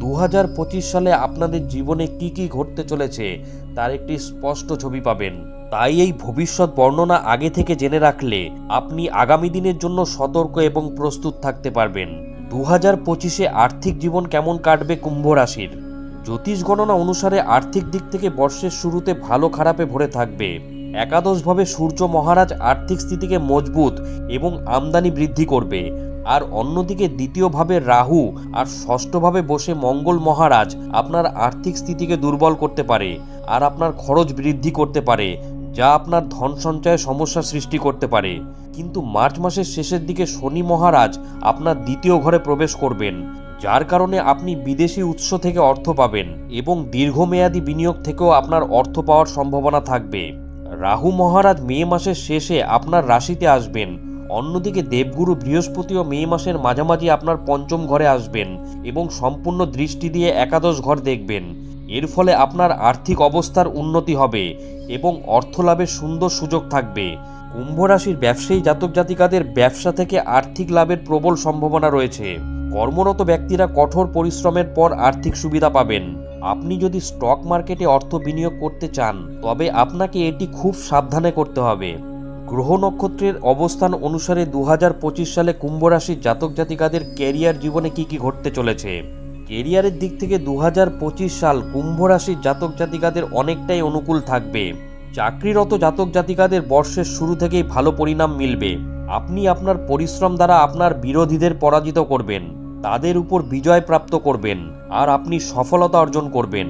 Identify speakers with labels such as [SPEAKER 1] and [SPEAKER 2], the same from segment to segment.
[SPEAKER 1] দু হাজার পঁচিশ সালে আপনাদের জীবনে কি কি ঘটতে চলেছে তার একটি স্পষ্ট ছবি পাবেন। তাই এই ভবিষ্যৎ বর্ণনা আগে থেকে জেনে রাখলে আপনি আগামী দিনের জন্য সতর্ক এবং প্রস্তুত থাকতে পারবেন। দু হাজার পঁচিশে আর্থিক জীবন কেমন কাটবে কুম্ভ রাশির? জ্যোতিষ গণনা অনুসারে আর্থিক দিক থেকে বর্ষের শুরুতে ভালো খারাপে ভরে থাকবে। একাদশভাবে সূর্য মহারাজ আর্থিক স্থিতিকে মজবুত এবং আমদানি বৃদ্ধি করবে। আর অন্যদিকে দ্বিতীয়ভাবে রাহু আর ষষ্ঠভাবে বসে মঙ্গল মহারাজ আপনার আর্থিক স্থিতিকে দুর্বল করতে পারে আর আপনার খরচ বৃদ্ধি করতে পারে, যা আপনার ধন সঞ্চয়ে সমস্যা সৃষ্টি করতে পারে। কিন্তু মার্চ মাসের শেষের দিকে শনি মহারাজ আপনার দ্বিতীয় ঘরে প্রবেশ করবেন, যার কারণে আপনি বিদেশি উৎস থেকে অর্থ পাবেন এবং দীর্ঘমেয়াদী বিনিয়োগ থেকেও আপনার অর্থ পাওয়ার সম্ভাবনা থাকবে। রাহু মহারাজ মে মাসের শেষে আপনার রাশিতে আসবেন অন্যদিকে দেবগুরু বৃহস্পতিও মে মাসের মাঝামাঝি আপনার পঞ্চম ঘরে আসবেন এবং সম্পূর্ণ দৃষ্টি দিয়ে একাদশ ঘর দেখবেন। এর ফলে আপনার আর্থিক অবস্থার উন্নতি হবে এবং অর্থ লাভের সুন্দর সুযোগ থাকবে। কুম্ভ রাশির ব্যবসায়ী জাতক জাতিকাদের ব্যবসা থেকে আর্থিক লাভের প্রবল সম্ভাবনা রয়েছে। কর্মরত ব্যক্তিরা কঠোর পরিশ্রমের পর আর্থিক সুবিধা পাবেন। আপনি যদি স্টক মার্কেটে অর্থ বিনিয়োগ করতে চান, তবে আপনাকে এটি খুব সাবধানে করতে হবে। গ্রহ নক্ষত্রের অবস্থান অনুসারে দু হাজার পঁচিশ সালে কুম্ভ রাশির জাতক জাতিকাদের ক্যারিয়ার জীবনে কি কি ঘটতে চলেছে? কেরিয়ারের দিক থেকে দু হাজার পঁচিশ সাল কুম্ভ রাশির জাতক জাতিকাদের অনেকটাই অনুকূল থাকবে। চাকরিরত জাতক জাতিকাদের বর্ষের শুরু থেকেই ভালো পরিণাম মিলবে। আপনি আপনার পরিশ্রম দ্বারা আপনার বিরোধীদের পরাজিত করবেন। তাদের উপর বিজয় প্রাপ্ত করবেন আর আপনি সফলতা অর্জন করবেন।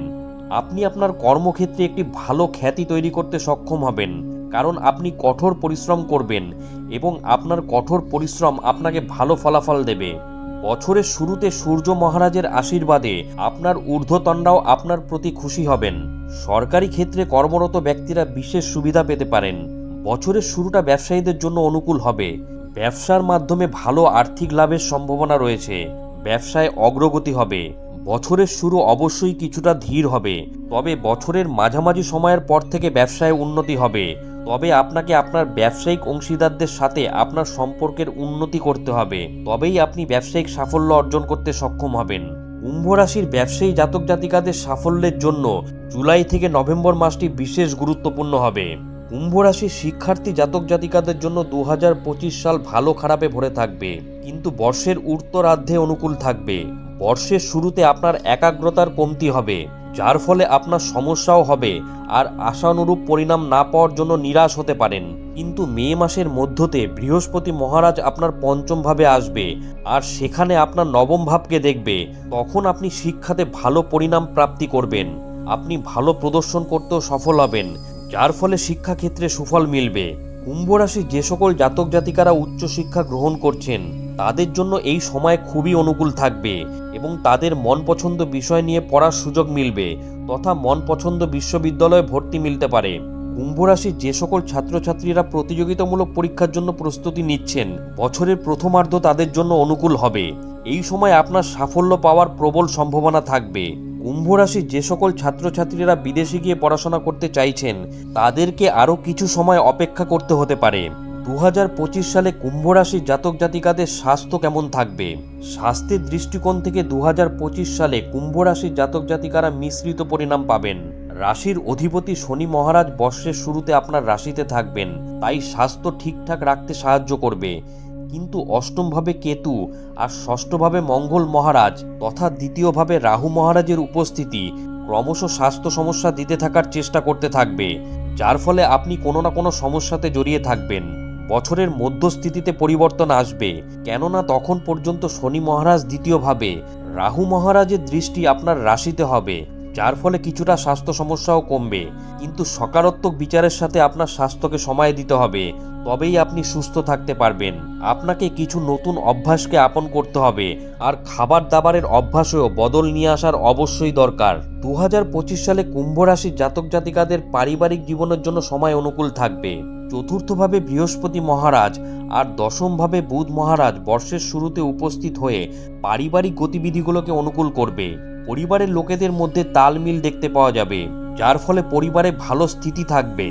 [SPEAKER 1] আপনি আপনার কর্মক্ষেত্রে একটি ভালো খ্যাতি তৈরি করতে সক্ষম হবেন। কারণ আপনি কঠোর পরিশ্রম করবেন এবং আপনার কঠোর পরিশ্রম আপনাকে ভালো ফলাফল দেবে। বছরের শুরুতে সূর্য মহারাজের আশীর্বাদে আপনার ঊর্ধ্বতনরাও আপনার প্রতি খুশি হবেন। সরকারি ক্ষেত্রে কর্মরত ব্যক্তিরা বিশেষ সুবিধা পেতে পারেন। বছরের শুরুটা ব্যবসায়ীদের জন্য অনুকূল হবে। ব্যবসার মাধ্যমে ভালো আর্থিক লাভের সম্ভাবনা রয়েছে। ব্যবসায় অগ্রগতি হবে। বছরের শুরু অবশ্যই কিছুটা ধীর হবে। তবে বছরের মাঝামাঝি সময়ের পর থেকে ব্যবসায় উন্নতি হবে। তবে আপনাকে আপনার ব্যবসায়িক অংশীদারদের সাথে আপনার সম্পর্কের উন্নতি করতে হবে। তবেই আপনি ব্যবসায়িক সাফল্য অর্জন করতে সক্ষম হবেন। কুম্ভ রাশির ব্যবসায়ী জাতক জাতিকাদের সাফল্যের জন্য জুলাই থেকে নভেম্বর মাসটি বিশেষ গুরুত্বপূর্ণ হবে। কুম্ভ রাশির শিক্ষার্থী জাতক জাতিকাদের জন্য দু হাজার পঁচিশ সাল ভালো খারাপে ভরে থাকবে। কিন্তু বর্ষের উত্তরার্ধে অনুকূল থাকবে। বর্ষের শুরুতে আপনার একাগ্রতার কমতি হবে। যার ফলে আপনার সমস্যাও হবে আর আশানুরূপ পরিণাম না পাওয়ার জন্য নিরাশ হতে পারেন। কিন্তু মে মাসের মধ্যতে বৃহস্পতি মহারাজ আপনার পঞ্চম ভাবে আসবে আর সেখানে আপনার নবম ভাবকে দেখবে। তখন আপনি শিক্ষাতে ভালো পরিণাম প্রাপ্তি করবেন। আপনি ভালো প্রদর্শন করতেও সফল হবেন, যার ফলে শিক্ষাক্ষেত্রে সুফল মিলবে। কুম্ভ রাশি যে সকল জাতক জাতিকারা উচ্চশিক্ষা গ্রহণ করছেন তাদের জন্য এই সময় খুবই অনুকূল থাকবে এবং তাদের মন পছন্দ বিষয় নিয়ে পড়ার সুযোগ মিলবে তথা মন পছন্দ বিশ্ববিদ্যালয়ে ভর্তি মিলতে পারে। কুম্ভ রাশির যে সকল ছাত্রছাত্রীরা প্রতিযোগিতামূলক পরীক্ষার জন্য প্রস্তুতি নিচ্ছেন, বছরের প্রথমার্ধ তাদের জন্য অনুকূল হবে। এই সময় আপনার সাফল্য পাওয়ার প্রবল সম্ভাবনা থাকবে। কুম্ভ রাশির যে সকল ছাত্রছাত্রীরা বিদেশে গিয়ে পড়াশোনা করতে চাইছেন, তাদেরকে আরও কিছু সময় অপেক্ষা করতে হতে পারে। দু হাজার পঁচিশ সালে কুম্ভ রাশির জাতক জাতিকাদের স্বাস্থ্য কেমন থাকবে? স্বাস্থ্যের দৃষ্টিকোণ থেকে দু হাজার পঁচিশ সালে কুম্ভ রাশির জাতক জাতিকারা মিশ্রিত পরিণাম পাবেন। রাশির অধিপতি শনি মহারাজ বর্ষের শুরুতে আপনার রাশিতে থাকবেন, তাই স্বাস্থ্য ঠিকঠাক রাখতে সাহায্য করবে। কিন্তু অষ্টমভাবে কেতু আর ষষ্ঠভাবে মঙ্গল মহারাজ তথা দ্বিতীয়ভাবে রাহু মহারাজের উপস্থিতি ক্রমশ স্বাস্থ্য সমস্যা দিতে থাকার চেষ্টা করতে থাকবে, যার ফলে আপনি কোনো না কোনো সমস্যাতে জড়িয়ে থাকবেন। বছরের মধ্যস্থিতিতে পরিবর্তন আসবে। কেননা তখন পর্যন্ত শনি মহারাজ দ্বিতীয়ভাবে, রাহু মহারাজের দৃষ্টি আপনার রাশিতে হবে। যার ফলে কিছুটা স্বাস্থ্য সমস্যাও কমবে। কিন্তু সকারাত্মক বিচারের সাথে আপনার স্বাস্থ্যকে সময় দিতে হবে। তবেই আপনি সুস্থ থাকতে পারবেন। আপনাকে কিছু নতুন অভ্যাসকে আপন করতে হবে। আর খাবার দাবারের অভ্যাসেও বদল নিয়ে আসার অবশ্যই দরকার। দু হাজার পঁচিশ সালে কুম্ভ রাশির জাতক জাতিকাদের পারিবারিক জীবনের জন্য সময় অনুকূল থাকবে। চতুর্থভাবে বৃহস্পতি মহারাজ আর দশমভাবে বুধ মহারাজ বর্ষের শুরুতে উপস্থিত হয়ে পারিবারিক গতিবিধিগুলোকে অনুকূল করবে। পরিবারের লোকেদের মধ্যে তালমিল দেখতে পাওয়া যাবে, যার ফলে পরিবারে ভালো স্থিতি থাকবে।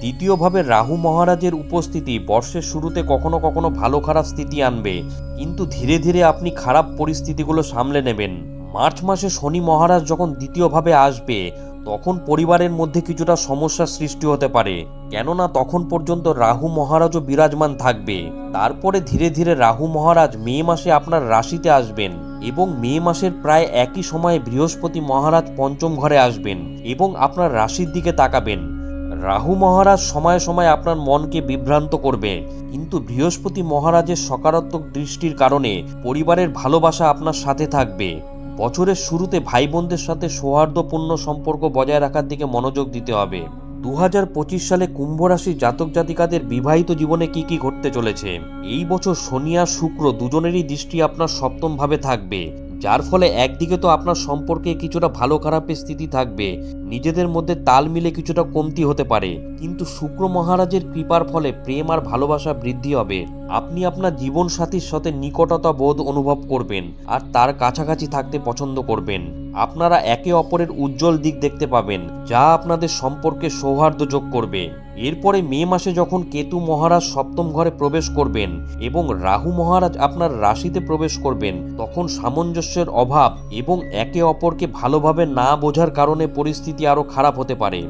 [SPEAKER 1] দ্বিতীয়ভাবে রাহু মহারাজের উপস্থিতি বর্ষের শুরুতে কখনো কখনো ভালো খারাপ স্থিতি আনবে, কিন্তু ধীরে ধীরে আপনি খারাপ পরিস্থিতিগুলো সামলে নেবেন। মার্চ মাসে শনি মহারাজ যখন দ্বিতীয়ভাবে আসবে, তখন পরিবারের মধ্যে কিছুটা সমস্যার সৃষ্টি হতে পারে, কেননা তখন পর্যন্ত রাহু মহারাজও বিরাজমান থাকবে। তারপরে ধীরে ধীরে রাহু মহারাজ মে মাসে আপনার রাশিতে আসবেন। এবং মে মাসের প্রায় একই সময়ে বৃহস্পতি মহারাজ পঞ্চম ঘরে আসবেন এবং আপনার রাশির দিকে তাকাবেন। রাহু মহারাজ সময়ে সময়ে আপনার মনকে বিভ্রান্ত করবে। কিন্তু বৃহস্পতি মহারাজের সকারাত্মক দৃষ্টির কারণে পরিবারের ভালোবাসা আপনার সাথে থাকবে। বছরের শুরুতে ভাই বোনদের সাথে সৌহার্দ্যপূর্ণ সম্পর্ক বজায় রাখার দিকে মনোযোগ দিতে হবে। দু হাজার পঁচিশ সালে কুম্ভ রাশির জাতক জাতিকাদের বিবাহিত জীবনে কি কি ঘটতে চলেছে? এই বছর শনি আর শুক্র দুজনেরই দৃষ্টি আপনার সপ্তম ভাবে থাকবে। যার ফলে একদিকে তো আপনার সম্পর্কে কিছুটা ভালো খারাপের স্থিতি থাকবে, নিজেদের মধ্যে তাল মিলে কিছুটা কমতি হতে পারে। কিন্তু শুক্র মহারাজের কৃপার ফলে প্রেম আর ভালোবাসা বৃদ্ধি হবে। আপনি আপনার জীবন সাথীর সাথে নিকটতা বোধ অনুভব করবেন, আর তার কাছাকাছি থাকতে পছন্দ করবেন। আপনারা একে অপরের উজ্জ্বল দিক দেখতে পাবেন, যা আপনাদের সম্পর্কে সৌহার্দ্য যোগ করবে। এরপরে মে মাসে যখন কেতু মহারাজ সপ্তম ঘরে প্রবেশ করবেন এবং রাহু মহারাজ আপনার রাশিতে প্রবেশ করবেন, তখন সামঞ্জস্যের অভাব এবং একে অপরকে ভালোভাবে না বোঝার কারণে পরিস্থিতি আরও খারাপ হতে পারে।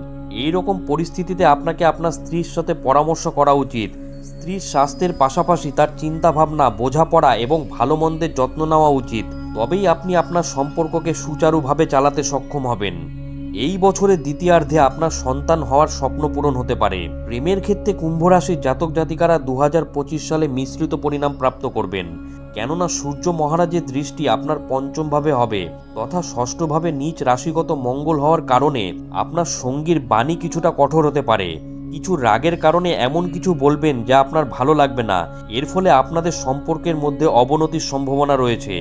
[SPEAKER 1] এই রকম পরিস্থিতিতে আপনাকে আপনার স্ত্রীর সাথে পরামর্শ করা উচিত। স্ত্রীর স্বাস্থ্যের পাশাপাশি তার চিন্তাভাবনা, বোঝাপড়া এবং ভালো মন্দের যত্ন নেওয়া উচিত। তবেই আপনি আপনার সম্পর্ককে সুচারুভাবে চালাতে সক্ষম হবেন। এই বছরের দ্বিতীয়ার্ধে আপনার সন্তান হওয়ার স্বপ্ন পূরণ হতে পারে। প্রেমের ক্ষেত্রে কুম্ভ রাশির জাতক জাতিকারা দু হাজার পঁচিশ সালে মিশ্রিত পরিণাম প্রাপ্ত করবেন। কেননা সূর্য মহারাজের দৃষ্টি আপনার পঞ্চমভাবে হবে, তথা ষষ্ঠভাবে নিচ রাশিগত মঙ্গল হওয়ার কারণে আপনার সঙ্গীর বাণী কিছুটা কঠোর হতে পারে। কিছু রাগের কারণে এমন কিছু বলবেন যা আপনার ভালো লাগবে না। এর ফলে আপনাদের সম্পর্কের মধ্যে অবনতির সম্ভাবনা রয়েছে।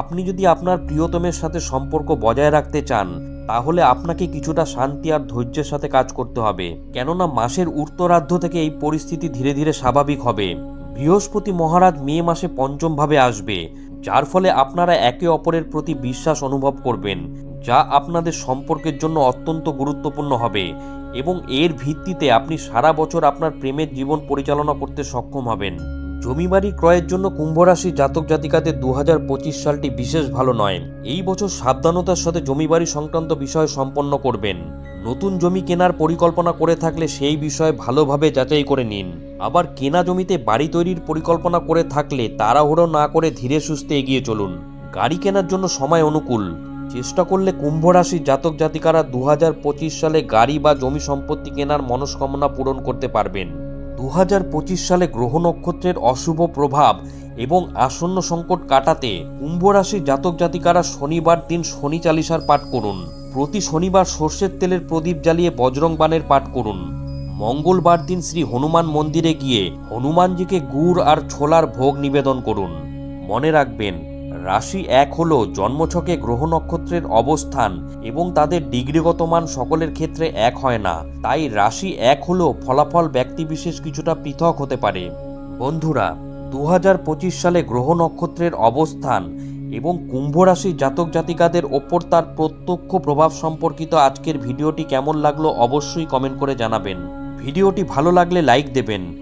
[SPEAKER 1] আপনি যদি আপনার প্রিয়তমের সাথে সম্পর্ক বজায় রাখতে চান, তাহলে আপনাকে কিছুটা শান্তি আর ধৈর্যের সাথে কাজ করতে হবে। কেননা মাসের উত্তরার্ধ থেকে এই পরিস্থিতি ধীরে ধীরে স্বাভাবিক হবে। বৃহস্পতি মহারাজ মে মাসে পঞ্চমভাবে আসবে, যার ফলে আপনারা একে অপরের প্রতি বিশ্বাস অনুভব করবেন, যা আপনাদের সম্পর্কের জন্য অত্যন্ত গুরুত্বপূর্ণ হবে। এবং এর ভিত্তিতে আপনি সারা বছর আপনার প্রেমের জীবন পরিচালনা করতে সক্ষম হবেন। জমিবাড়ি ক্রয়ের জন্য কুম্ভ রাশি জাতক জাতিকাদের দু হাজার পঁচিশ সালটি বিশেষ ভালো নয়। এই বছর সাবধানতার সাথে জমিবাড়ি সংক্রান্ত বিষয় সম্পন্ন করবেন। নতুন জমি কেনার পরিকল্পনা করে থাকলে সেই বিষয়ে ভালোভাবে যাচাই করে নিন। আবার কেনা জমিতে বাড়ি তৈরির পরিকল্পনা করে থাকলে তাড়াহুড়ো না করে ধীরে সুস্থে এগিয়ে চলুন। গাড়ি কেনার জন্য সময় অনুকূল। চেষ্টা করলে কুম্ভ রাশির জাতক জাতিকারা দু হাজার পঁচিশ সালে গাড়ি বা জমি সম্পত্তি কেনার মনস্কামনা পূরণ করতে পারবেন। দু হাজার পঁচিশ সালে গ্রহ নক্ষত্রের অশুভ প্রভাব এবং আসন্ন সংকট কাটাতে কুম্ভ রাশির জাতক জাতিকারা শনিবার দিন শনি চালিসার পাঠ করুন। প্রতি শনিবার সর্ষের তেলের প্রদীপ জ্বালিয়ে বজরং বানের পাঠ করুন। মঙ্গলবার দিন শ্রী হনুমান মন্দিরে গিয়ে হনুমানজিকে গুড় আর ছোলার ভোগ নিবেদন করুন। মনে রাখবেন রাশি এক হল জন্মছকে গ্রহ নক্ষত্রের অবস্থান এবং তাদের ডিগ্রিগত মান সকলের ক্ষেত্রে এক হয় না। তাই রাশি এক হলেও ফলাফল ব্যক্তিবিশেষ কিছুটা পৃথক হতে পারে। বন্ধুরা দু হাজার পঁচিশ সালে গ্রহ নক্ষত্রের অবস্থান এবং কুম্ভ রাশির জাতক জাতিকাদের ওপর তার প্রত্যক্ষ প্রভাব সম্পর্কিত আজকের ভিডিওটি কেমন লাগল অবশ্যই কমেন্ট করে জানাবেন। ভিডিওটি ভালো লাগলে লাইক দেবেন।